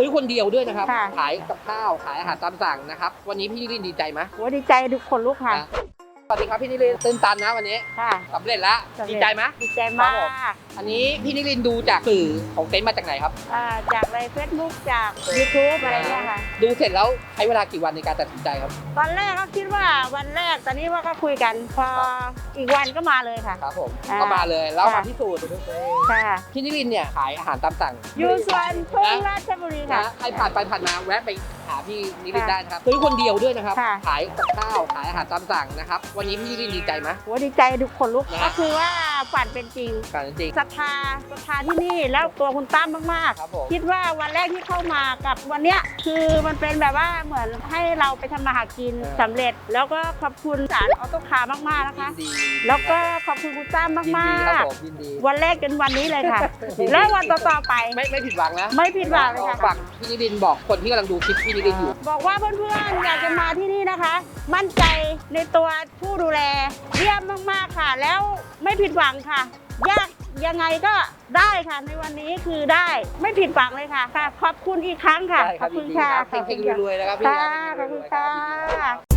ซื้อคนเดียวด้วยนะครับ ค่ะ ขายกับข้าวขายอาหารตามสั่งนะครับ วันนี้พี่นิรินทร์ดีใจไหมโหดีใจทุกคนลูกค่ะ นะ สวัสดีครับพี่นิรินทร์ตื่นตันนะวันนี้ค่ะสำเร็จแล้วสำเร็จ ดีใจไหม ดีใจมาก อันนี้พี่นิรินทร์ดูจากสื่อของเต็นท์มาจากไหนครับ อ่าจากในเฟซบุ๊กจาก YouTube อะไรเนี่ยค่ะ ดูเสร็จแล้วใช้เวลากี่วันในการตัดสินใจครับ ตอนแรกก็คิดว่าวันแรก ตอนนี้ว่าก็คุยกันพออีกวันก็มาเลยค่ะ ครับผมอ่า ก็มาเลยแล้วค่ะมาพิสูจน์ค่ะพี่นิรินทร์เนี่ยขายอาหารตามสั่งอยู่สวนพึ่งราชบุรีค่ะนะใครผ่านไปผ่านมาแวะไปหาพี่นิรินทร์ค่ะได้นะครับซื้อคนเดียวด้วยนะครับ ค่ะ ขายกับข้าวขายอาหารตามสั่งนะครับ วันนี้พี่นิรินทร์ดีใจไหม โหดีใจทุกคนลูกนะ ก็คือว่า ฝันเป็นจริงการจริงศรัทธาศรัทธาที่นี่แล้วตัวคุณตั้มมากครับผมๆคิดว่าวันแรกที่เข้ามากับวันเนี้ยคือมันเป็นแบบว่าเหมือนให้เราไปทำมาหากินเออสำเร็จ แล้วก็ขอบคุณสารออโต้คาร์มากๆนะคะ ยินดีแล้วก็ขอบคุณคุณตั้มยินมาดีครับกผมยินดี ๆ วันแรกจนวันนี้เลยค่ะและวันต่อๆไป ไม่ไม่ผิดหวังนะไม่ผิดหวังเลยค่ะฝั่งพี่นิรินทร์บอกคนที่กำลังดูคลิปพี่นิรินทร์อยู่ บอกว่าเพื่อนๆอยากจะมาที่นี่นะคะ มั่นใจในตัวผู้ดูแล เยี่ยมมากๆค่ะ แล้วไม่ผิดหวังค่ะ ยากยังไงก็ได้ค่ะ ในวันนี้คือได้ไม่ผิดหวังเลยค่ะค่ะ ขอบคุณอีกครั้งค่ะได้ขครัอบบคุณยินดีค่ะครับขอบคุณเฮงค่ะๆรวยๆนะครับพี่ค่ะนะขอบคุณเฮงๆรวยๆค่ะรับ